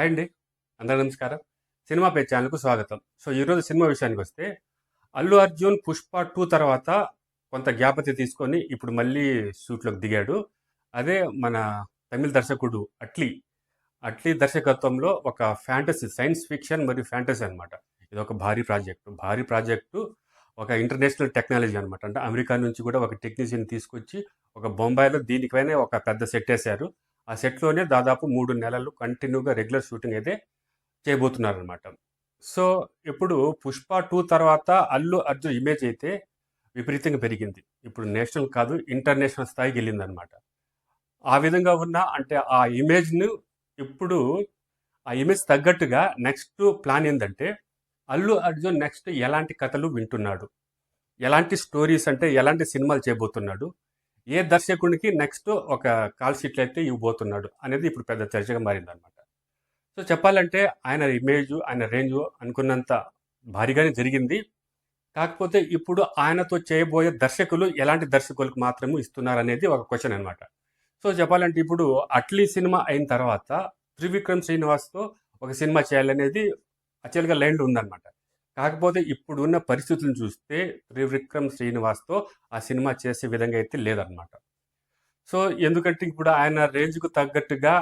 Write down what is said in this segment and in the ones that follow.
Hi అండి. అందరూ నమస్కారం. సినిమా పే ఛానల్కు స్వాగతం. సో ఈరోజు సినిమా విషయానికి వస్తే అల్లు అర్జున్ పుష్ప టూ తర్వాత కొంత జ్ఞాపతి తీసుకొని ఇప్పుడు మళ్ళీ షూట్లోకి దిగాడు. అదే మన తమిళ దర్శకుడు అట్లీ. అట్లీ దర్శకత్వంలో ఒక ఫ్యాంటసీ సైన్స్ ఫిక్షన్ మరియు ఫ్యాంటసీ అనమాట ఇది ఒక భారీ ప్రాజెక్టు. భారీ ప్రాజెక్టు ఒక ఇంటర్నేషనల్ టెక్నాలజీ అనమాట అంటే అమెరికా నుంచి కూడా ఒక టెక్నీషియన్ తీసుకొచ్చి ఒక బొంబాయిలో దీనికైనా ఒక పెద్ద సెట్ వేశారు. ఆ సెట్లోనే దాదాపు మూడు నెలలు కంటిన్యూగా రెగ్యులర్ షూటింగ్ అయితే చేయబోతున్నారనమాట సో ఇప్పుడు పుష్ప టూ తర్వాత అల్లు అర్జున్ ఇమేజ్ అయితే విపరీతంగా పెరిగింది. ఇప్పుడు నేషనల్ కాదు ఇంటర్నేషనల్ స్థాయికి వెళ్ళిందనమాట ఆ విధంగా ఉన్న అంటే ఆ ఇమేజ్ను ఇప్పుడు ఆ ఇమేజ్ తగ్గట్టుగా నెక్స్ట్ ప్లాన్ ఏంటంటే అల్లు అర్జున్ నెక్స్ట్ ఎలాంటి కథలు వింటున్నాడు? ఎలాంటి స్టోరీస్ అంటే ఎలాంటి సినిమాలు చేయబోతున్నాడు? ఏ దర్శకుడికి నెక్స్ట్ ఒక కాల్ షీట్లు అయితే ఇవ్వబోతున్నాడు అనేది ఇప్పుడు పెద్ద చర్చగా మారిందనమాట సో చెప్పాలంటే ఆయన ఇమేజ్ ఆయన రేంజ్ అనుకున్నంత భారీగానే జరిగింది. కాకపోతే ఇప్పుడు ఆయనతో చేయబోయే దర్శకులు ఎలాంటి దర్శకులకు మాత్రమే ఇస్తున్నారు అనేది ఒక క్వశ్చన్ అనమాట సో చెప్పాలంటే ఇప్పుడు అట్లీ సినిమా అయిన తర్వాత త్రివిక్రమ్ శ్రీనివాస్తో ఒక సినిమా చేయాలనేది యాక్చువల్గా లైన్లో ఉందన్నమాట. కాకపోతే ఇప్పుడున్న పరిస్థితులను చూస్తే త్రివిక్రమ్ శ్రీనివాస్తో ఆ సినిమా చేసే విధంగా అయితే లేదనమాట సో ఎందుకంటే ఇప్పుడు ఆయన రేంజ్కు తగ్గట్టుగా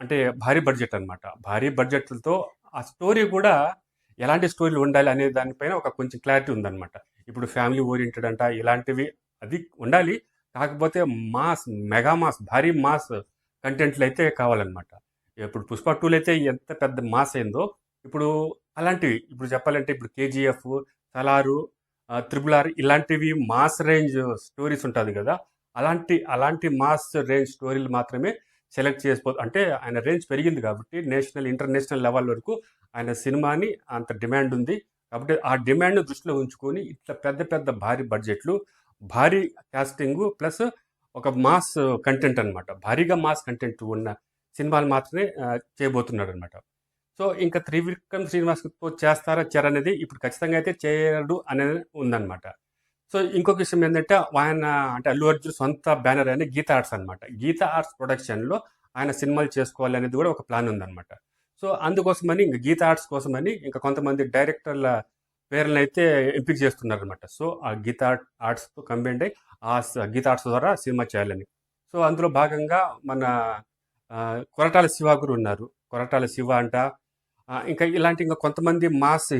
అంటే భారీ బడ్జెట్ అనమాట భారీ బడ్జెట్లతో ఆ స్టోరీ కూడా ఎలాంటి స్టోరీలు ఉండాలి అనే దానిపైన ఒక కొంచెం క్లారిటీ ఉందన్నమాట. ఇప్పుడు ఫ్యామిలీ ఓరియంటెడ్ అంట ఇలాంటివి అది ఉండాలి. కాకపోతే మాస్ మెగా మాస్ భారీ మాస్ కంటెంట్లు అయితే కావాలన్నమాట. ఇప్పుడు పుష్ప టూలు అయితే ఎంత పెద్ద మాస్ అయిందో ఇప్పుడు అలాంటివి. ఇప్పుడు చెప్పాలంటే ఇప్పుడు కేజీఎఫ్ సలారు త్రిబుల్ ఆర్ ఇలాంటివి మాస్ రేంజ్ స్టోరీస్ ఉంటుంది కదా. అలాంటి అలాంటి మాస్ రేంజ్ స్టోరీలు మాత్రమే సెలెక్ట్ చేసిపో అంటే ఆయన రేంజ్ పెరిగింది కాబట్టి నేషనల్ ఇంటర్నేషనల్ లెవెల్ వరకు ఆయన సినిమాని అంత డిమాండ్ ఉంది. కాబట్టి ఆ డిమాండ్ దృష్టిలో ఉంచుకొని ఇట్లా పెద్ద పెద్ద భారీ బడ్జెట్లు భారీ కాస్టింగ్ ప్లస్ ఒక మాస్ కంటెంట్ అనమాట భారీగా మాస్ కంటెంట్ ఉన్న సినిమాలు మాత్రమే చేయబోతున్నాడు అనమాట సో ఇంకా త్రివిక్రమ్ శ్రీనివాస్తో చేస్తారా చేరనేది ఇప్పుడు ఖచ్చితంగా అయితే చేయడు అనేది ఉందన్నమాట. సో ఇంకొక విషయం ఏంటంటే ఆయన అంటే అల్లు అర్జున్ సొంత బ్యానర్ అయిన గీత ఆర్ట్స్ అనమాట గీత ఆర్ట్స్ ప్రొడక్షన్లో ఆయన సినిమాలు చేసుకోవాలి అనేది కూడా ఒక ప్లాన్ ఉందన్నమాట. సో అందుకోసమని ఇంకా గీత ఆర్ట్స్ కోసమని ఇంకా కొంతమంది డైరెక్టర్ల పేర్లను అయితే ఎంపిక చేస్తున్నారు అనమాట సో ఆ గీత ఆర్ట్స్తో కంబైన్డ్ అయ్యి ఆ గీత ఆర్ట్స్ ద్వారా సినిమా చేయాలని. సో అందులో భాగంగా మన కొరటాల శివ గురు ఉన్నారు. కొరటాల శివ అంట ఇంకా ఇలాంటి ఇంకా కొంతమంది మాస్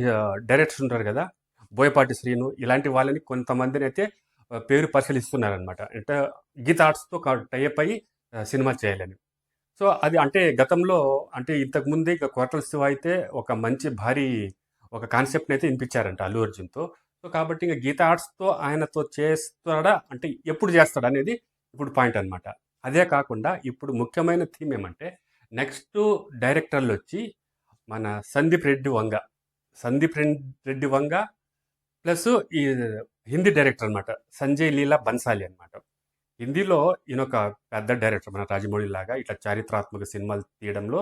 డైరెక్టర్స్ ఉంటారు కదా బోయపాటి శ్రీను ఇలాంటి వాళ్ళని కొంతమందిని అయితే పేరు పరిశీలిస్తున్నారనమాట అంటే గీత ఆర్ట్స్తో టైప్ అయ్యి సినిమా చేయాలని. సో అది అంటే గతంలో అంటే ఇంతకుముందే ఇక కొరటల శివ అయితే ఒక మంచి భారీ ఒక కాన్సెప్ట్ని అయితే వినిపించారంట అల్లు అర్జున్తో. సో కాబట్టి ఇంకా గీత ఆర్ట్స్తో ఆయనతో చేస్తాడా అంటే ఎప్పుడు చేస్తాడా అనేది ఇప్పుడు పాయింట్ అనమాట అదే కాకుండా ఇప్పుడు ముఖ్యమైన థీమ్ ఏమంటే నెక్స్ట్ డైరెక్టర్లు వచ్చి మన సందీప్ రెడ్డి వంగ. సందీప్ రెడ్డి వంగ ప్లస్ ఈ హిందీ డైరెక్టర్ అనమాట సంజయ్ లీలా బన్సాలి అనమాట హిందీలో ఈయన ఒక పెద్ద డైరెక్టర్ మన రాజమౌళి లాగా ఇట్లా చారిత్రాత్మక సినిమాలు తీయడంలో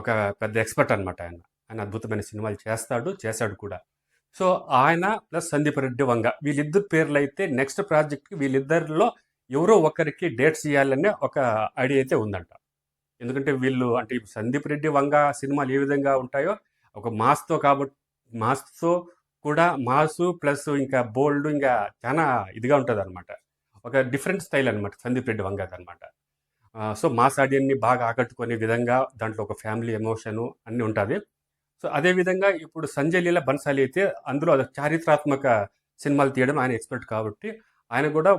ఒక పెద్ద ఎక్స్పర్ట్ అనమాట ఆయన. ఆయన అద్భుతమైన సినిమాలు చేస్తాడు చేశాడు కూడా. సో ఆయన ప్లస్ సందీప్ రెడ్డి వంగ వీళ్ళిద్దరు పేర్లు అయితే నెక్స్ట్ ప్రాజెక్ట్కి వీళ్ళిద్దరిలో ఎవరో ఒకరికి డేట్స్ ఇవ్వాలనే ఒక ఐడియా అయితే ఉందంట. ఎందుకంటే వీళ్ళు అంటే సందీప్ రెడ్డి వంగ సినిమాలు ఏ విధంగా ఉంటాయో ఒక మాస్తో కాబట్టి మాస్తో కూడా మాసు ప్లస్ ఇంకా బోల్డ్ ఇంకా చాలా ఇదిగా ఉంటుంది అనమాట ఒక డిఫరెంట్ స్టైల్ అనమాట సందీప్ రెడ్డి వంగది అనమాట సో మాస్ ఆడియన్ని బాగా ఆకట్టుకునే విధంగా దాంట్లో ఒక ఫ్యామిలీ ఎమోషను అన్నీ ఉంటుంది. సో అదేవిధంగా ఇప్పుడు సంజయ్ లీల బన్సాలి అయితే అందులో అది చారిత్రాత్మక సినిమాలు తీయడం ఆయన ఎక్స్పర్ట్ కాబట్టి ఆయన కూడా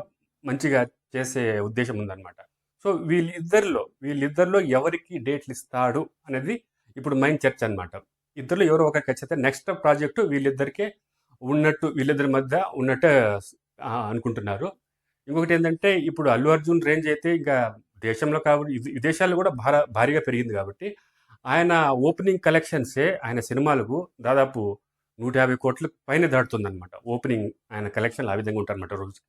మంచిగా చేసే ఉద్దేశం ఉందన్నమాట. సో వీళ్ళిద్దరిలో వీళ్ళిద్దరిలో ఎవరికి డేట్లు ఇస్తాడు అనేది ఇప్పుడు మైండ్ చర్చ అనమాట ఇద్దరు ఎవరో ఒకరికి ఖచ్చితంగా నెక్స్ట్ ప్రాజెక్టు వీళ్ళిద్దరికే ఉన్నట్టు వీళ్ళిద్దరి మధ్య ఉన్నట్టు అనుకుంటున్నారు. ఇంకొకటి ఏంటంటే ఇప్పుడు అల్లు అర్జున్ రేంజ్ అయితే ఇంకా దేశంలో కాబట్టి విదేశాల్లో కూడా భార భారీగా పెరిగింది కాబట్టి ఆయన ఓపెనింగ్ కలెక్షన్సే ఆయన సినిమాలకు దాదాపు నూట యాభై కోట్ల పైన దాటుతుందన్నమాట. ఓపెనింగ్ ఆయన కలెక్షన్లు ఆ విధంగా ఉంటారన్నమాట రోజు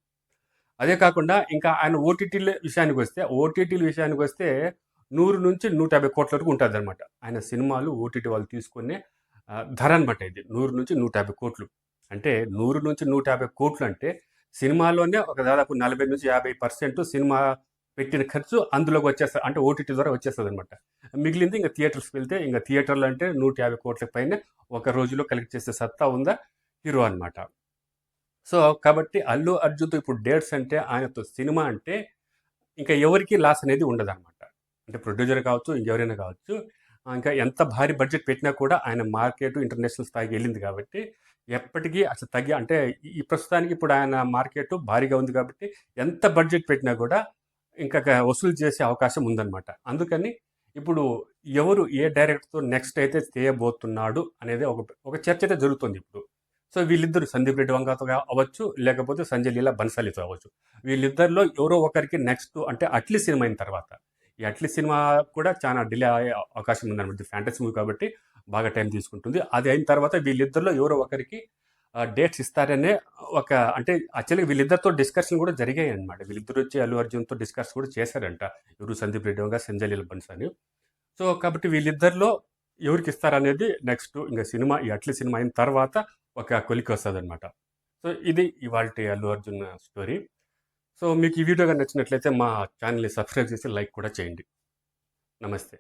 అదే కాకుండా ఇంకా ఆయన ఓటీటీల విషయానికి వస్తే ఓటీటీల విషయానికి వస్తే నూరు నుంచి నూట యాభై కోట్ల వరకు ఉంటుంది అనమాట ఆయన సినిమాలు ఓటీటీ వాళ్ళు తీసుకునే ధర అనమాట ఇది. నూరు నుంచి నూట యాభై కోట్లు. అంటే నూరు నుంచి నూట యాభై కోట్లు అంటే సినిమాలోనే ఒక దాదాపు నలభై నుంచి యాభై పర్సెంట్ సినిమా పెట్టిన ఖర్చు అందులోకి వచ్చేస్తుంది అంటే ఓటీటీ ద్వారా వచ్చేస్తుంది అనమాట మిగిలింది ఇంకా థియేటర్స్కి వెళ్తే ఇంకా థియేటర్లు అంటే నూట యాభై కోట్ల పైన ఒక రోజులో కలెక్ట్ చేసే సత్తా ఉందా? హీరో అనమాట సో కాబట్టి అల్లు అర్జున్తో ఇప్పుడు డేట్స్ అంటే ఆయనతో సినిమా అంటే ఇంకా ఎవరికి లాస్ అనేది ఉండదు అనమాట అంటే ప్రొడ్యూసర్ కావచ్చు ఇంకెవరైనా కావచ్చు ఇంకా ఎంత భారీ బడ్జెట్ పెట్టినా కూడా ఆయన మార్కెట్ ఇంటర్నేషనల్ స్థాయికి వెళ్ళింది కాబట్టి ఎప్పటికీ అసలు తగ్గి అంటే ఈ- ప్రస్తుతానికి ఇప్పుడు ఆయన మార్కెట్ భారీగా ఉంది కాబట్టి ఎంత బడ్జెట్ పెట్టినా కూడా ఇంకా వసూలు చేసే అవకాశం ఉందన్నమాట. అందుకని ఇప్పుడు ఎవరు ఏ డైరెక్టర్తో నెక్స్ట్ అయితే చేయబోతున్నాడు అనేది ఒక ఒక చర్చ అయితే జరుగుతుంది ఇప్పుడు. సో వీళ్ళిద్దరు సందీప్ రెడ్డి వంగతో అవ్వచ్చు లేకపోతే సంజయ్ లీలా బన్సాలితో అవ్వచ్చు. వీళ్ళిద్దరిలో ఎవరో ఒకరికి నెక్స్ట్ అంటే అట్లీ సినిమా అయిన తర్వాత. ఈ అట్లీ సినిమా కూడా చాలా డిలే అయ్యే అవకాశం ఉందన్నమాట. ఫ్యాంటసీ మూవీ కాబట్టి బాగా టైం తీసుకుంటుంది. అది అయిన తర్వాత వీళ్ళిద్దరిలో ఎవరో ఒకరికి డేట్స్ ఇస్తారనే ఒక అంటే యాక్చువల్గా వీళ్ళిద్దరితో డిస్కషన్ కూడా జరిగాయి అనమాట వీళ్ళిద్దరు వచ్చి అల్లు అర్జున్తో డిస్కస్ కూడా చేశారంట. ఎవరు సందీప్ రెడ్డి వంగ సంజయ్ లీల బన్సాని సో కాబట్టి వీళ్ళిద్దరిలో ఎవరికి ఇస్తారనేది నెక్స్ట్ ఇంకా సినిమా ఈ అట్లీ సినిమా అయిన తర్వాత ఒక కొలికి వస్తుంది అనమాట సో ఇది ఇవాళ అల్లు అర్జున్ స్టోరీ. సో మీకు ఈ వీడియో కానీ నచ్చినట్లయితే మా ఛానల్ని సబ్స్క్రైబ్ చేసి లైక్ కూడా చేయండి. నమస్తే.